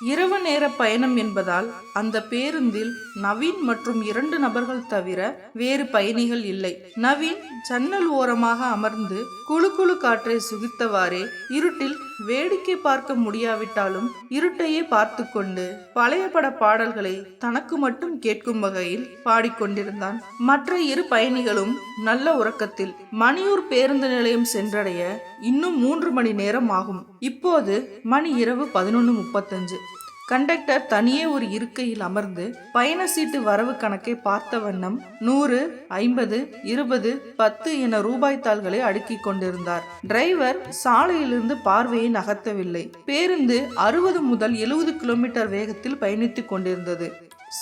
இரவு நேர பயணம் என்பதால் அந்த பேருந்தில் நவீன் மற்றும் இரண்டு நபர்கள் தவிர வேறு பயணிகள் இல்லை. நவீன் ஜன்னல் ஓரமாக அமர்ந்து குழு குளு காற்றை சுகித்தவாறே இருட்டில் வேடிக்கை பார்க்க முடியாவிட்டாலும் இருட்டையே பார்த்து கொண்டு பழைய பட பாடல்களை தனக்கு மட்டும் கேட்கும் வகையில் பாடிக்கொண்டிருந்தான். மற்ற இரு பயணிகளும் நல்ல உறக்கத்தில் மணியூர் பேருந்து நிலையம் சென்றடைய இன்னும் மூன்று மணி நேரம் ஆகும். இப்போது மணி இரவு பதினொன்று முப்பத்தஞ்சு. கண்டக்டர் தனியே ஒரு இருக்கையில் அமர்ந்து பயண சீட்டு வரவு கணக்கை பார்த்த வண்ணம் நூறு ஐம்பது இருபது பத்து என ரூபாய் தாள்களை அடுக்கிக் கொண்டிருந்தார். டிரைவர் சாலையிலிருந்து பார்வையை நகர்த்தவில்லை. பேருந்து அறுபது முதல் எழுபது கிலோமீட்டர் வேகத்தில் பயணித்துக் கொண்டிருந்தது.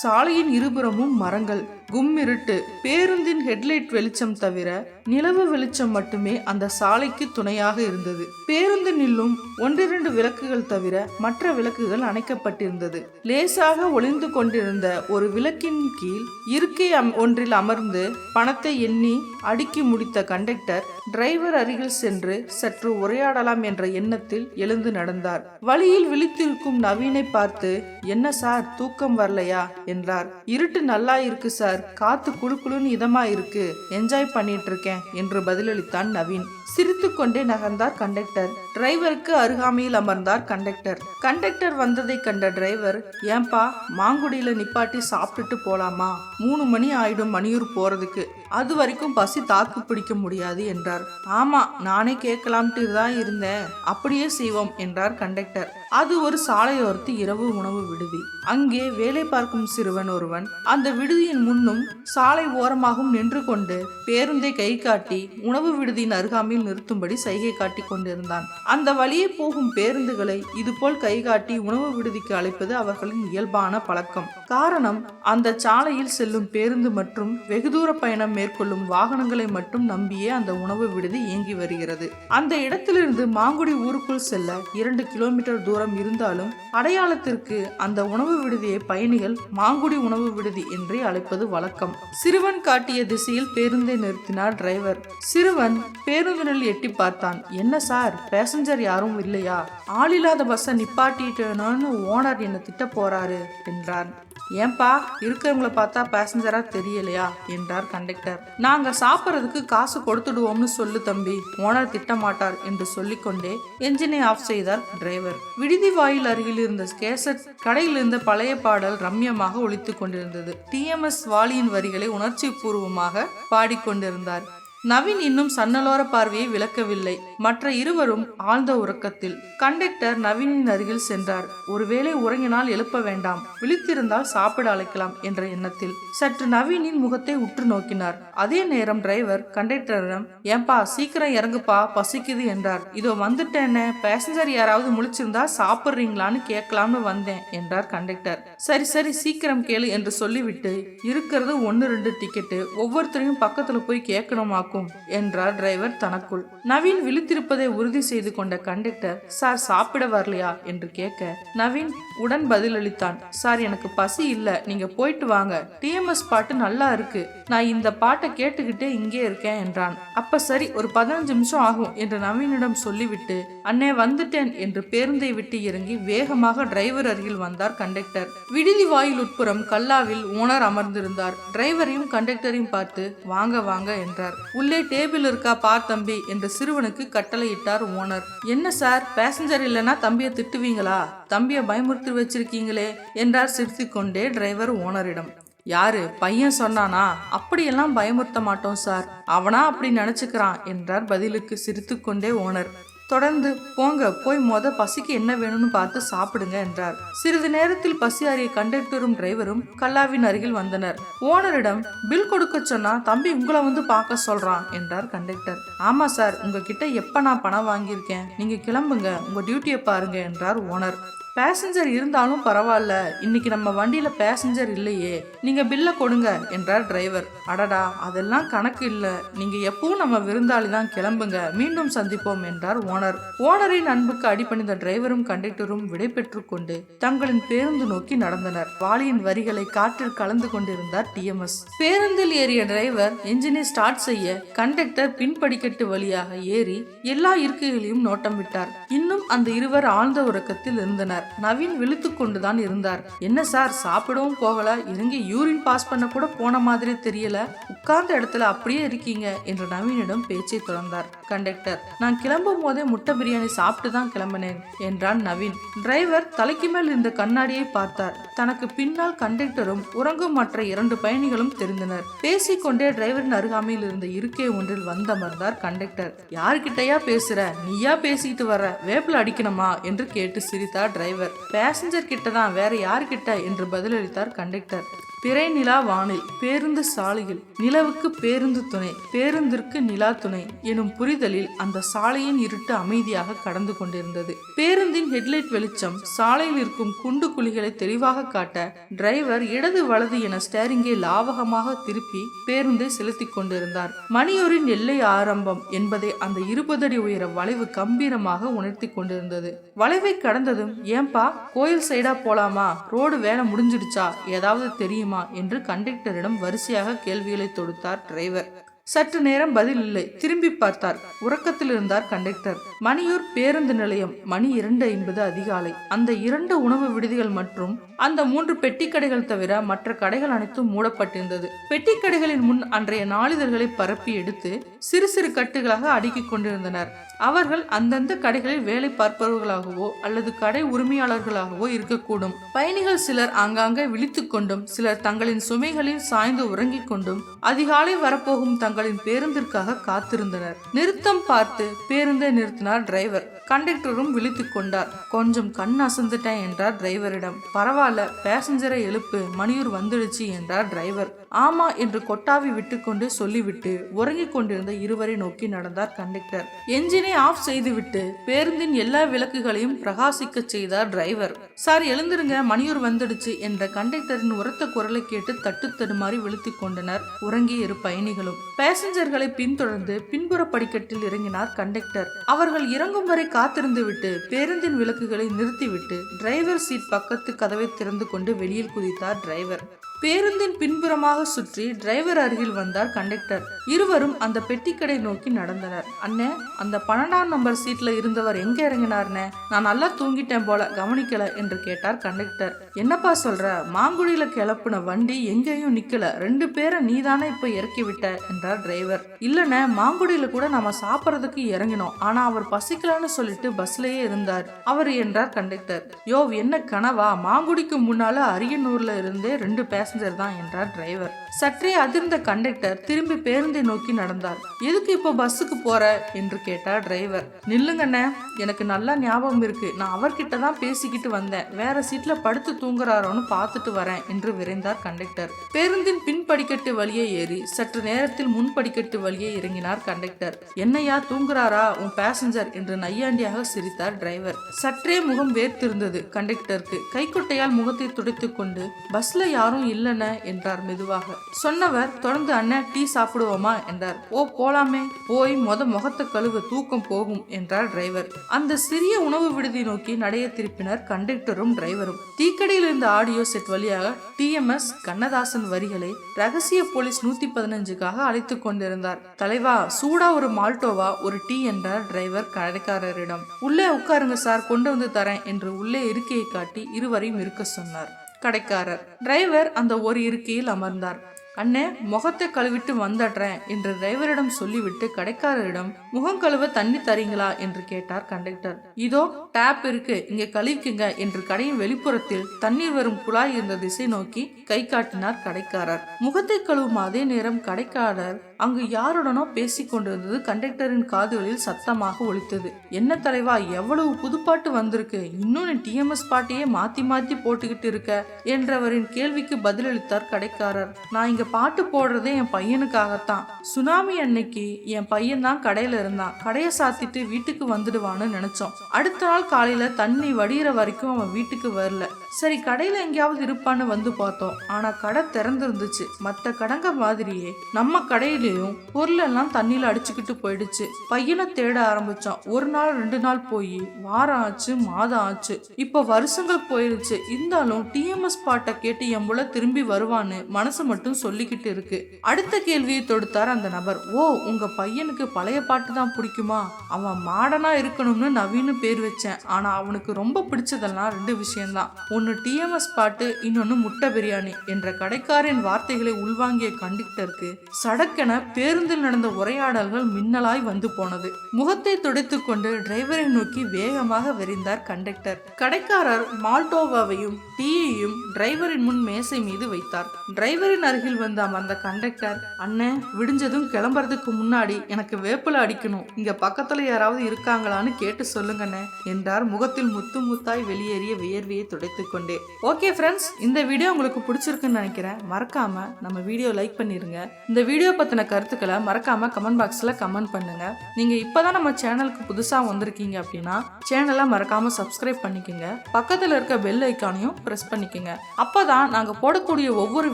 சாலையின் இருபுறமும் மரங்கள் கும்மிருட்டு பேருந்தின் ஹெட்லைட் வெளிச்சம் தவிர நிலவு வெளிச்சம் மட்டுமே அந்த சாலைக்கு துணையாக இருந்தது. பேருந்து நில்லும் ஒன்றிரண்டு விளக்குகள் தவிர மற்ற விளக்குகள் அணைக்கப்பட்டிருந்தது. லேசாக ஒளிந்து கொண்டிருந்த ஒரு விளக்கின் கீழ் இருக்கை அம்- ஒன்றில் அமர்ந்து பணத்தை எண்ணி அடுக்கி முடித்த கண்டக்டர் டிரைவர் அருகில் சென்று சற்று உரையாடலாம் என்ற எண்ணத்தில் எழுந்து நடந்தார். வழியில் விழித்திருக்கும் நவீனை பார்த்து என்ன சார் தூக்கம் வரலையா? என்றார். இருட்டு நல்லா இருக்கு சார். காத்து குளு குளுன்னு இதமா இருக்கு. என்ஜாய் பண்ணிட்டு இருக்கேன் என்று பதிலளித்தான் நவீன். சிரித்துக்கொண்டே நகர்ந்தார் கண்டக்டர் டிரைவருக்கு அருகாமையில் அமர்ந்தார் கண்டக்டர் கண்டக்டர் வந்ததை கண்ட டிரைவர் ஏன்பா மாங்குடியில நிப்பாட்டி சாப்பிட்டுட்டு போலாமா? மூணு மணி ஆயிடும் மணியூர் போறதுக்கு. அது வரைக்கும் பசி தாக்கு பிடிக்க முடியாது என்றார். ஆமா நானே கேட்கலாம்ட்டு தான் இருந்தேன். அப்படியே செய்வோம் என்றார் கண்டக்டர் அது ஒரு சாலையோரத்து இரவு உணவு விடுதி. அங்கே வேலை பார்க்கும் சிறுவன் ஒருவன் அந்த விடுதியின் முன்னும் சாலை ஓரமாகவும் நின்று கொண்டு பேருந்தை கை காட்டி உணவு விடுதியின் அருகாமையில் நிறுத்தும்படி சைகை காட்டி கொண்டிருந்தான். அந்த வழியே போகும் பேருந்துகளை இதுபோல் கை காட்டி உணவு விடுதிக்கு அழைப்பது அவர்களின் இயல்பான பழக்கம். காரணம் அந்த சாலையில் செல்லும் பேருந்து மற்றும் வெகு தூர பயணம் மேற்கொள்ளும் வாகனங்களை மட்டும் நம்பியே அந்த உணவு விடுதி இயங்கி வருகிறது. அந்த இடத்திலிருந்து மாங்குடி ஊருக்குள் செல்ல இரண்டு கிலோமீட்டர் தூரம் இருந்தாலும் அடையாளத்திற்கு அந்த உணவு விடுதியை பயணிகள் மாங்குடி உணவு விடுதி என்றே அழைப்பது வழக்கம். சிறுவன் காட்டிய திசையில் பேருந்தை நிறுத்தினார் டிரைவர். சிறுவன் பேருந்தினில் எட்டி பார்த்தான். என்ன சார்? பேசஞ்சர் யாரும் இல்லையா? ஆளில்லாத பஸ்ஸை நிப்பாட்டிட்டேனோன்னு ஓனர் என்ன திட்ட போறாரு என்றான். ஏன்பா இருக்கிறவங்கள பார்த்தா பேசஞ்சரா தெரியலையா? என்றார் கண்டக்டர் நாங்க சாப்பிட்றதுக்கு காசு கொடுத்துடுவோம்னு சொல்லு தம்பி ஓனர் திட்டமாட்டார் என்று சொல்லிக்கொண்டே என்ஜினை ஆஃப் செய்தார் டிரைவர் விடுதி வாயில் அருகில் இருந்த கேசட் கடையில் இருந்த பழைய பாடல் ரம்யமாக ஒழித்துக் கொண்டிருந்தது. டிஎம்எஸ் வாலியின் வரிகளை உணர்ச்சி பூர்வமாக பாடிக்கொண்டிருந்தார். நவீன் இன்னும் சன்னலோர பார்வையை விளக்கவில்லை. மற்ற இருவரும் ஆழ்ந்த உறக்கத்தில். கண்டக்டர் நவீனின் அருகில் சென்றார். ஒருவேளை உறங்கினால் எழுப்ப வேண்டாம். விழித்திருந்தால் சாப்பிட அழைக்கலாம் என்ற எண்ணத்தில். சற்று நவீனின் முகத்தை உற்று நோக்கினார். அதே நேரம் டிரைவர் கண்டக்டரிடம் ஏன்பா சீக்கிரம் இறங்குப்பா பசிக்குது என்றார். இதோ வந்துட்டேனே பேசஞ்சர் யாராவது முழிச்சிருந்தா சாப்பிட்றீங்களான்னு கேட்கலாம்னு வந்தேன் என்றார் கண்டக்டர். சரி சரி சீக்கிரம் கேளு என்று சொல்லிவிட்டு இருக்கிறது ஒன்று ரெண்டு டிக்கெட்டு ஒவ்வொருத்தரையும் பக்கத்துல போய் கேட்கணுமா பார்க்கும் என்றார் டிரைவர் தனக்குள். நவீன் விழித்திருப்பதை உறுதி செய்து கொண்ட கண்டக்டர் சார் சாப்பிட வரலையா? என்று கேட்க நவீன் உடன் பதிலளித்தான். சார் எனக்கு பசி இல்ல. நீங்க போயிட்டு வாங்க. டிஎம்எஸ் பாட்டு நல்லா இருக்கு. நான் இந்த பாட்டை கேட்டுக்கிட்டே இங்கே இருக்கேன் என்றான். அப்ப சரி ஒரு பதினஞ்சு நிமிஷம் ஆகும் என்று நவீனிடம் சொல்லிவிட்டு அண்ணே வந்துட்டேன் என்று பேருந்தை விட்டு இறங்கி வேகமாக டிரைவர் அருகில் வந்தார் கண்டக்டர் விடுதி வாயில் உட்புறம் கல்லாவில் ஓனர் அமர்ந்திருந்தார். டிரைவரையும் கண்டக்டரையும் பார்த்து வாங்க வாங்க என்றார். உள்ளே டேபிள் இருக்கா பார் தம்பி என்று சிறுவனுக்கு கட்டளையிட்டார் ஓனர் என்ன சார் பேசஞ்சர் இல்லைன்னா தம்பியை திட்டுவீங்களா? தம்பியை பயமுறுத்தி வச்சிருக்கீங்களே என்றார் சிரித்துக்கொண்டே டிரைவர் ஓனரிடம் யாரு? பையன் சொன்னானா? அப்படியெல்லாம் பயமுறுத்த மாட்டோம் சார் அவனா அப்படி நினைச்சுக்கிறான் என்றார் பதிலுக்கு சிரித்துக்கொண்டே ஓனர் தொடர்ந்து போங்க போய் மொத பசிக்கு என்ன வேணும்னு பார்த்து சாப்பிடுங்க என்றார். சிறிது நேரத்தில் பசி அறிய கண்டக்டரும் டிரைவரும் கல்லாவின் அருகில் வந்தனர். ஓனரிடம் பில் கொடுக்க சொன்னா தம்பி உங்களை வந்து பார்க்க சொல்றான் என்றார் கண்டக்டர். ஆமா சார் உங்ககிட்ட எப்ப நான் பணம் வாங்கியிருக்கேன்? நீங்க கிளம்புங்க உங்க டியூட்டியை பாருங்க என்றார் ஓனர். பேசஞ்சர் இருந்தாலும் பரவாயில்ல. இன்னைக்கு நம்ம வண்டியில் பேசஞ்சர் இல்லையே. நீங்கள் பில்லை கொடுங்க என்றார் டிரைவர் அடடா அதெல்லாம் கணக்கு இல்லை. நீங்கள் எப்பவும் நம்ம விருந்தாளி தான் கிளம்புங்க. மீண்டும் சந்திப்போம் என்றார் ஓனர் ஓனரின் அன்புக்கு அடிபணிந்த டிரைவரும் கண்டக்டரும் விடைபெற்று கொண்டு தங்களின் பேருந்து நோக்கி நடந்தனர். வாளியின் வரிகளை காற்றில் கலந்து கொண்டிருந்தார் டிஎம்எஸ் பேருந்தில் ஏறிய டிரைவர் என்ஜினை ஸ்டார்ட் செய்ய கண்டக்டர் பின்படிக்கட்டு வழியாக ஏறி எல்லா இருக்கைகளையும் நோட்டம் விட்டார். இன்னும் அந்த இருவர் ஆழ்ந்த உறக்கத்தில் இருந்தனர். கொண்டனர் நவீன் விழித்து கொண்டுதான் இருந்தார். என்ன சார் சாப்பிடவும் போகல. இறங்கி யூரின் பாஸ் பண்ண கூட போன மாதிரி தெரியல. உட்கார்ந்த இடத்துல அப்படியே இருக்கீங்க என்று நவீனிடம் பேச்சை தொடர்ந்தார். கண்டக்டர் நான் கிளம்பும் போதே முட்டை பிரியாணி சாப்பிட்டு தான் கிளம்பினேன் என்றான் நவீன். டிரைவர் தலைக்கு மேல் இருந்த கண்ணாடியை பார்த்தார். தனக்கு பின்னால் கண்டக்டரும் உறங்கும் மற்ற இரண்டு பயணிகளும் தெரிந்தனர். பேசிக்கொண்டே டிரைவரின் அருகாமையில் இருந்த இருக்கை ஒன்றில் வந்தமர்ந்தார் கண்டக்டர் யார்கிட்டயா பேசுற? நீயா பேசிட்டு வர்ற? வேப்பில அடிக்கணுமா? என்று கேட்டு சிரித்தார் டிரைவர் பேசஞ்சர் கிட்ட தான் வேற யார்கிட்ட? என்று பதிலளித்தார் கண்டக்டர் பிறை நிலா வானில் பேருந்து சாலையில் நிலவுக்கு பேருந்து துணை பேருந்திற்கு நிலா துணை எனும் புரிதலில் அந்த சாலையின் இருட்டு அமைதியாக கடந்து கொண்டிருந்தது. பேருந்தின் ஹெட்லைட் வெளிச்சம் சாலையில் இருக்கும் குண்டு குழிகளை தெளிவாக காட்ட டிரைவர் இடது வலது என ஸ்டேரிங்கை லாவகமாக திருப்பி பேருந்தை செலுத்தி கொண்டிருந்தார். மணியூரின் எல்லை ஆரம்பம் என்பதை அந்த இருபது அடி உயர வளைவு கம்பீரமாக உணர்த்தி கொண்டிருந்தது. வளைவை கடந்ததும் ஏன்பா கோயில் சைடா போலாமா? ரோடு வேலை முடிஞ்சிடுச்சா? ஏதாவது தெரியும்? முடியுமா என்று கண்டக்டரிடம் வரிசையாக கேள்விகளை தொடுத்தார் டிரைவர். சற்று நேரம் பதில் இல்லை. திரும்பி பார்த்தார். உறக்கத்தில் இருந்தார் கண்டக்டர். மணியூர் பேருந்து நிலையம் மணி இரண்டு ஐம்பது அதிகாலை. அந்த இரண்டு உணவு விடுதிகள் மற்றும் அந்த மூன்று பெட்டி கடைகள் தவிர மற்ற கடைகள் அனைத்தும் மூடப்பட்டிருந்தது. பெட்டி கடைகளின் முன் அன்றைய நாளிதழ்களை பரப்பி எடுத்து சிறு சிறு கட்டுகளாக அடுக்கிக் கொண்டிருந்தனர். அவர்கள் அந்தந்த கடைகளில் வேலை பார்ப்பவர்களாகவோ அல்லது கடை உரிமையாளர்களாகவோ இருக்கக்கூடும். பயணிகள் சிலர் ஆங்காங்கே விழித்துக் கொண்டும் சிலர் தங்களின் சுமைகளில் சாய்ந்து உறங்கிக் கொண்டும் அதிகாலை வரப்போகும் தங்களின் பேருந்திற்காக காத்திருந்தனர். நிறுத்தம் பார்த்து பேருந்தை நிறுத்தினார் டிரைவர். கண்டக்டரும் விழித்துக் கொண்டார். கொஞ்சம் கண் அசந்துட்டேன் என்றார் டிரைவரிடம். பரவாயில்ல பேசஞ்சரை எழுப்பு மணியூர் வந்துடுச்சு என்றார் டிரைவர். ஆமா என்று கொட்டாவி விட்டுக்கொண்டு சொல்லிவிட்டு உறங்கிக் கொண்டிருந்த இருவரை நோக்கி நடந்தார் கண்டக்டர். என்ஜினை ஆஃப் செய்துவிட்டு பேருந்தின் எல்லா விளக்குகளையும் பிரகாசிக்க செய்தார் டிரைவர். சார் எழுந்திருங்க. மணியூர் வந்துடுச்சு என்ற கண்டக்டரின் உரத்த குரலை கேட்டு தட்டு தடுமாறி விழுத்திக் கொண்டனர் உறங்கிய இரு பயணிகளும். பேசஞ்சர்களை பின்தொடர்ந்து பின்புற படிக்கட்டில் இறங்கினார் கண்டக்டர். அவர்கள் இறங்கும் வரை காத்திருந்து விட்டு பேருந்தின் விளக்குகளை நிறுத்திவிட்டு டிரைவர் சீட் பக்கத்து கதவை திறந்து கொண்டு வெளியில் குதித்தார் டிரைவர். பேருந்தின் பின்புறமாக சுற்றி டிரைவர் அருகில் வந்தார் கண்டக்டர் இருவரும் அந்த பெட்டிக்கடை நோக்கி நடந்தனர். அண்ணே அந்த பன்னெண்டாம் நம்பர் சீட்ல இருந்தவர் எங்க இறங்கினார்னே நான் நல்லா தூங்கிட்டேன் போல கவனிக்கல என்று கேட்டார் கண்டக்டர் என்னப்பா சொல்ற? மாங்குடியில கிளப்புன வண்டி எங்கேயும் நிக்கல. ரெண்டு பேரை நீதானே இப்ப இறக்கி விட்ட என்றார் டிரைவர் இல்லனே மாங்குடியில கூட நாம சாப்பிட்றதுக்கு இறங்கினோம். ஆனா அவர் பசிக்கலன்னு சொல்லிட்டு பஸ்லயே இருந்தார். அவர் என்றார் கண்டக்டர் யோ என்ன கனவா? மாங்குடிக்கு முன்னால அரியனூர்ல இருந்தே ரெண்டு பேசஞ்சர் தான் என்றார் டிரைவர் சற்றே அதிர்ந்த கண்டக்டர் திரும்பி பேருந்தை நோக்கி நடந்தார். எதுக்கு இப்போ பஸ்ஸுக்கு போற? என்று கேட்டார் டிரைவர் நில்லுங்கண்ணே எனக்கு நல்லா ஞாபகம் இருக்கு. நான் அவர்கிட்ட தான் பேசிக்கிட்டு வந்தேன். வேற சீட்ல படுத்து தூங்குறாரோன்னு பார்த்துட்டு வரேன் என்று விரைந்தார் கண்டக்டர் பேருந்தின் பின் படிக்கட்டு வழியே ஏறி சற்று நேரத்தில் முன் படிக்கட்டு வழியே இறங்கினார் கண்டக்டர் என்னையா தூங்குறாரா? உன் பேசஞ்சர் என்று நையாண்டியாக சிரித்தார் டிரைவர் சற்றே முகம் வேர்த்திருந்தது கண்டக்டருக்கு கைக்குட்டையால் முகத்தை துடைத்துக் கொண்டு பஸ்ல யாரும் இல்லை இல்லைன என்றார் மெதுவாக. சொன்னவர் தொடர்ந்து அண்ணன் டீ சாப்பிடுவோமா? என்றார். ஓ போலாமே. போய் மொத முகத்தை கழுவ தூக்கம் போகும் என்றார் டிரைவர். அந்த சிறிய உணவு விடுதி நோக்கி நடைய திருப்பினர் கண்டக்டரும் டிரைவரும். தீக்கடையில் இருந்த ஆடியோ செட் வழியாக டிஎம்எஸ் கண்ணதாசன் வரிகளை ரகசிய போலீஸ் நூத்தி பதினஞ்சுக்காக அழைத்து கொண்டிருந்தார். தலைவா சூடா ஒரு மால்டோவா ஒரு டீ என்றார் டிரைவர் கடைக்காரரிடம். உள்ளே உட்காருங்க சார் கொண்டு வந்து தரேன் என்று உள்ளே இருக்கையை காட்டி இருவரையும் இருக்க சொன்னார். கடைக்காரர். டிரைவர் அந்த ஒரு இருக்கையில் அமர்ந்தார். அண்ணே முகத்தை கழுவிட்டு வந்துடுறேன் என்று டிரைவரிடம் சொல்லிவிட்டு கடைக்காரரிடம் முகம் கழுவ தண்ணி தரீங்களா? என்று கேட்டார் கண்டக்டர். இதோ டேப் இருக்கு இங்க கழுவிக்குங்க என்று கடையின் வெளிப்புறத்தில் தண்ணீர் வரும் குழாய் இருந்த திசை நோக்கி கை காட்டினார் கடைக்காரர். முகத்தை கழுவும் அதே நேரம் கடைக்காரர் அங்கு யாருடனோ பேசிக்கொண்டிருந்தது கண்டக்டரின் காதுகளில் சத்தமாக ஒழித்தது என்ன தலைவா எவ்வளவு புதுப்பாட்டு வந்திருக்கு? இன்னும் டிஎம்எஸ் பாட்டையே மாத்தி மாத்தி போட்டுக்கிட்டு இருக்க? என்றவரின் கேள்விக்கு பதிலளித்தார் கடைக்காரர். நான் இங்க பாட்டு போடுறதே என் பையனுக்காகத்தான். சுனாமி அன்னைக்கு என் பையன் தான் கடையில இருந்தான். கடையை சாத்திட்டு வீட்டுக்கு வந்துடுவான்னு நினைச்சோம். அடுத்த நாள் காலையில தண்ணி வடிகிற வரைக்கும் அவன் வீட்டுக்கு வரல. சரி கடையில் எங்கேயாவது இருப்பான்னு வந்து பார்த்தோம். ஆனால் கடை திறந்துருந்துச்சு. மற்ற கடங்க மாதிரியே நம்ம கடையிலையும் பொருளெல்லாம் தண்ணியில் அடிச்சுக்கிட்டு போயிடுச்சு. பையனை தேட ஆரம்பித்தோம் ஒரு நாள் ரெண்டு நாள் போய் வாரம் ஆச்சு மாதம் ஆச்சு. இப்போ வருஷங்கள் போயிருச்சு. இருந்தாலும் டிஎம்எஸ் பாட்டை கேட்டு எம்புல திரும்பி வருவான்னு மனசு மட்டும் சொல்லிக்கிட்டு இருக்கு. அடுத்த கேள்வியை தொடுத்தார் அந்த நபர். ஓ உங்க பையனுக்கு பழைய பாட்டு தான் பிடிக்குமா? அவன் மாடனா இருக்கணும்னு நவீனு பேர் வச்சேன். ஆனா அவனுக்கு ரொம்ப பிடிச்சதெல்லாம் ரெண்டு விஷயம்தான். ஒன்று டிஎம்எஸ் பாட்டு இன்னொன்று முட்டை பிரியாணி என்ற கடைக்காரின் வார்த்தைகளை உள்வாங்கிய கண்டக்டருக்கு சடக்கென பேருந்தில் நடந்த உரையாடல்கள் மின்னலாய் வந்து போனது. முகத்தை துடைத்துக்கொண்டு டிரைவரை நோக்கி வேகமாக விரைந்தார் கண்டக்டர். கடைக்காரர் மால்டோவாவையும் டீயையும் டிரைவரின் முன் மேசை மீது வைத்தார். டிரைவரின் அருகில் வந்து அமர்ந்த கண்டக்டர் அண்ணன் விடிஞ்சதும் கிளம்புறதுக்கு முன்னாடி எனக்கு வேப்பில அடிக்கணும். இங்க பக்கத்துல யாராவது இருக்காங்களான்னு கேட்டு சொல்லுங்கண்ணே என்றார் முகத்தில் முத்து முத்தாய் வெளியேறிய வியர்வையை துடைத்து கொண்டே ஓகே ஃப்ரெண்ட்ஸ் இந்த வீடியோ உங்களுக்கு பிடிச்சிருக்குன்னு நினைக்கிறேன். மறக்காம நம்ம வீடியோ லைக் பண்ணிருங்க. இந்த வீடியோ பத்தின கருத்துக்களை மறக்காம கமெண்ட் பாக்ஸ்ல கமெண்ட் பண்ணுங்க. நீங்க இப்பதான் நம்ம சேனலுக்கு புதுசா வந்திருக்கீங்க அப்படின்னா சேனலை மறக்காம சப்ஸ்கிரைப் பண்ணிக்கோங்க. பக்கத்துல இருக்க பெல் ஐக்கானையும் பிரஸ் பண்ணிக்கோங்க. அப்பதான் நாங்க போடக்கூடிய ஒவ்வொரு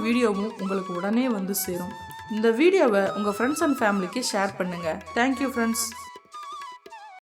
வீடியோவும் உங்களுக்கு உடனே வந்து சேரும். இந்த வீடியோவை உங்க ஃப்ரெண்ட்ஸ் அண்ட் ஃபேமிலிக்கு ஷேர் பண்ணுங்க. Thank you friends